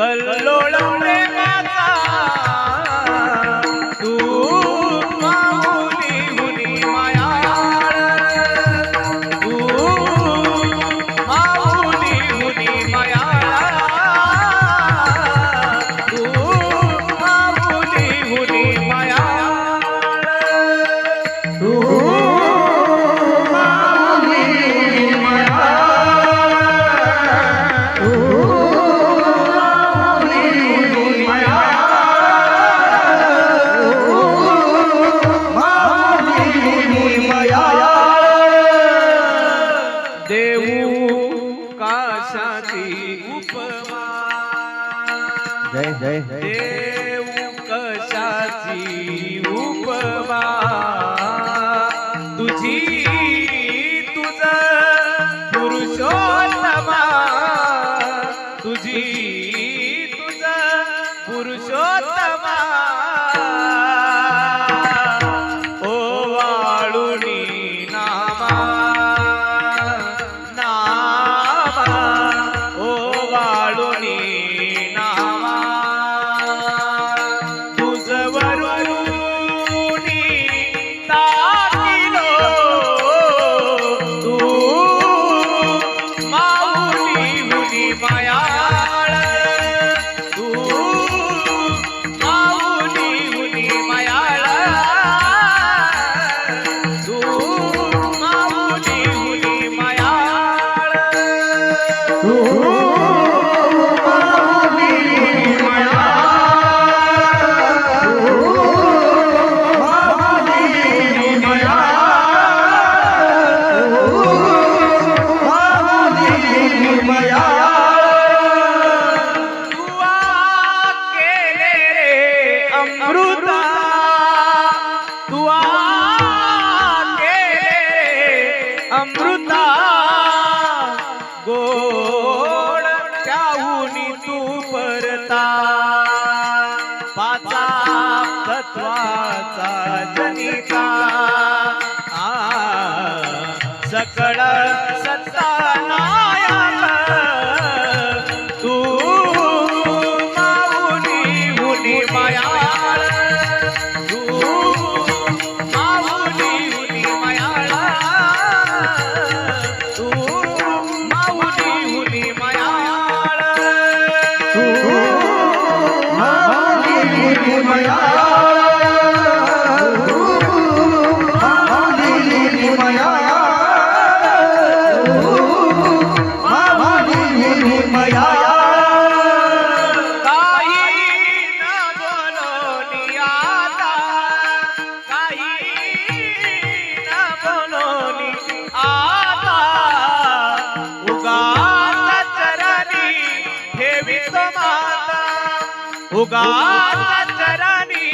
कल्लोळ प्रेमाचा ઉપવા bruta. उगा चरानी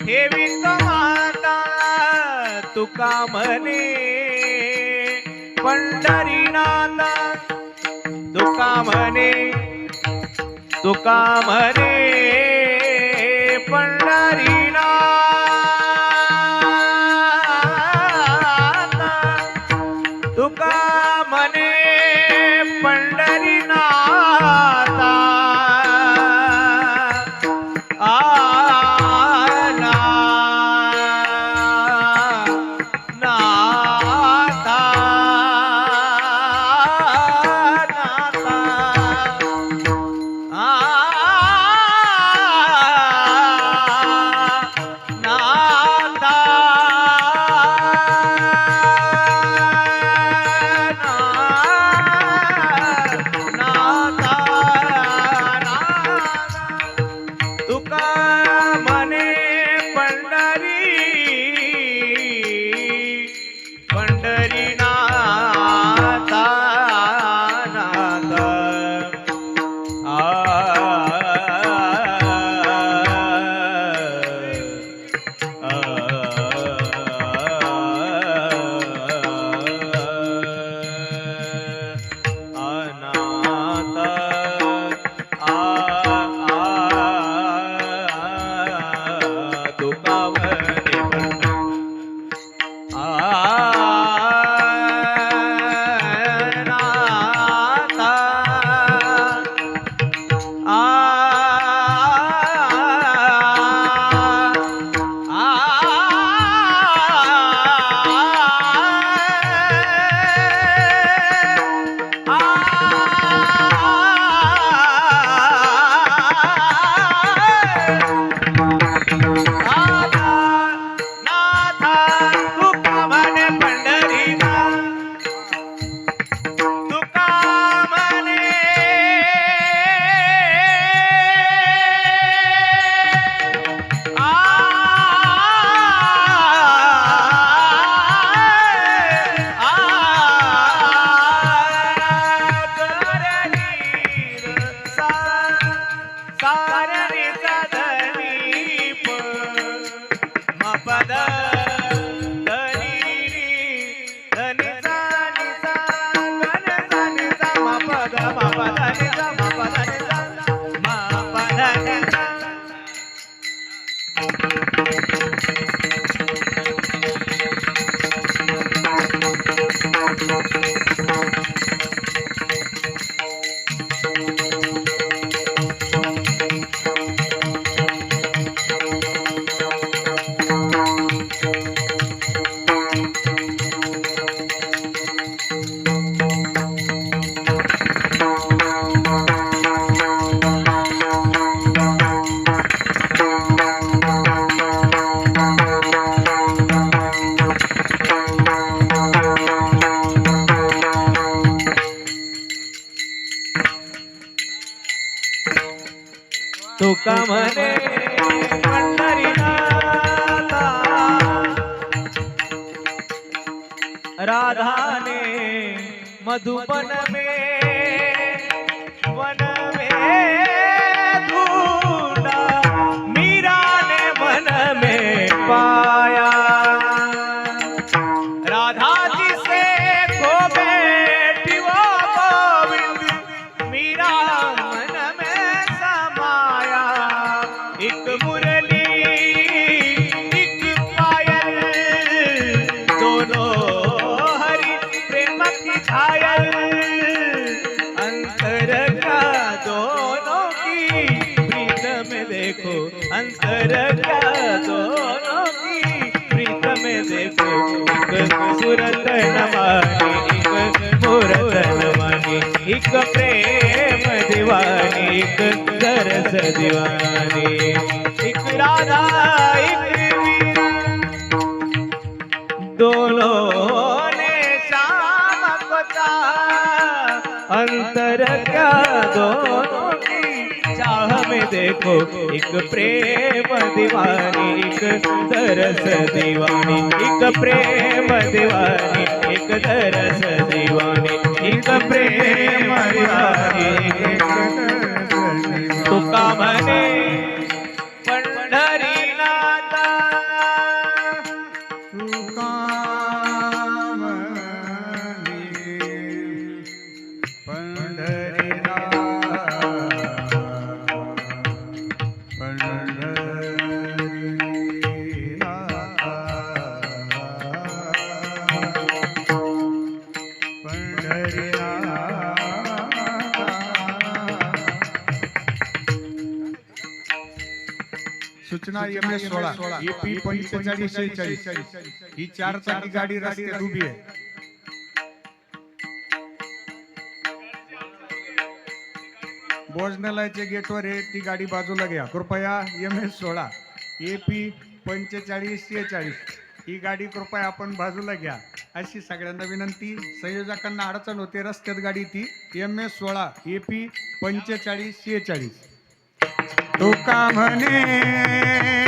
ठेवी माता तुका म्हणे. पंढरीनाथ तुका म्हणे तुका म्हणे. तुका राधाने मधुबन में एक प्रेम दीवानी, एक दरस दीवानी। एक राधा, एक दोनों ने शाम चाहा अंतर दोनों की में देखो। एक प्रेम दीवानी, एक दरस दीवानी। एक प्रेम दीवानी, एक दरस दीवानी। एक प्रेम तुका म्हणे सूचना एम एस सोळा. एपी पंचेचाळीस शेहेचाळीस. ही चार चाकी गाडी रस्त्यात उभी आहे. भोजनालयाच्या गेटवर आहे ती गाडी बाजूला घ्या. कृपया एम एस सोळा. एपी पंचेचाळीस शेहेचाळीस. ही गाडी कृपया आपण बाजूला घ्या. अशी सगळ्यांना विनंती. संयोजकांना अडचण होते रस्त्यात गाडी ती. एम एस सोळा. एपी पंचेचाळीस शेहेचाळीस. तुका म्हणे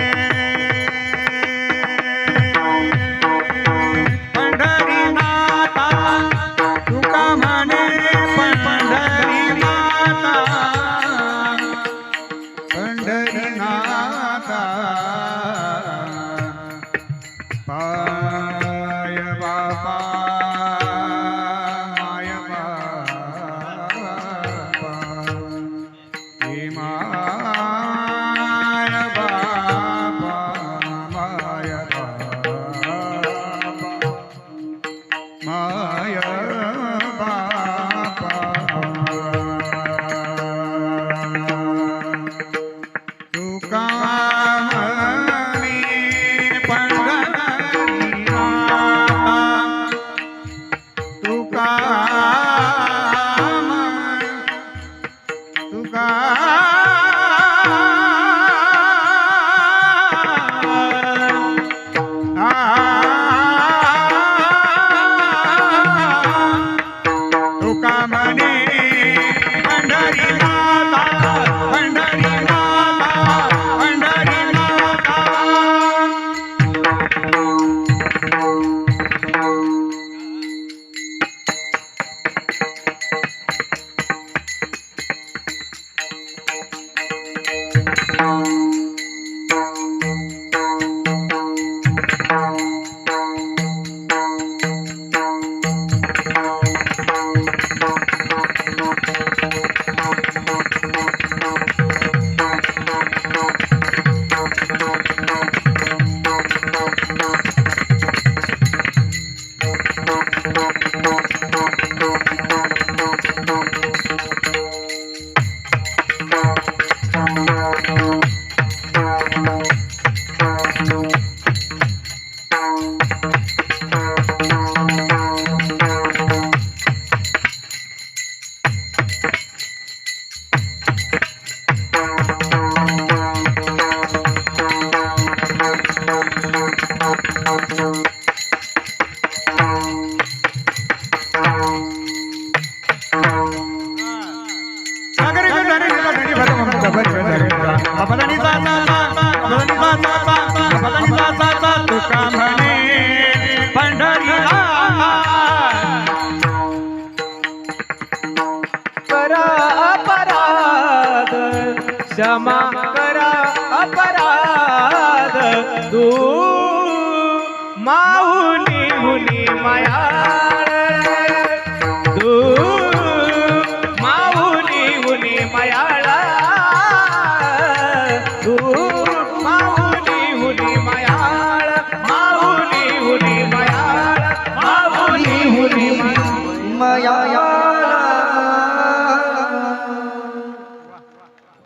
क्षमा करा अपराध तू माऊली मुनी माया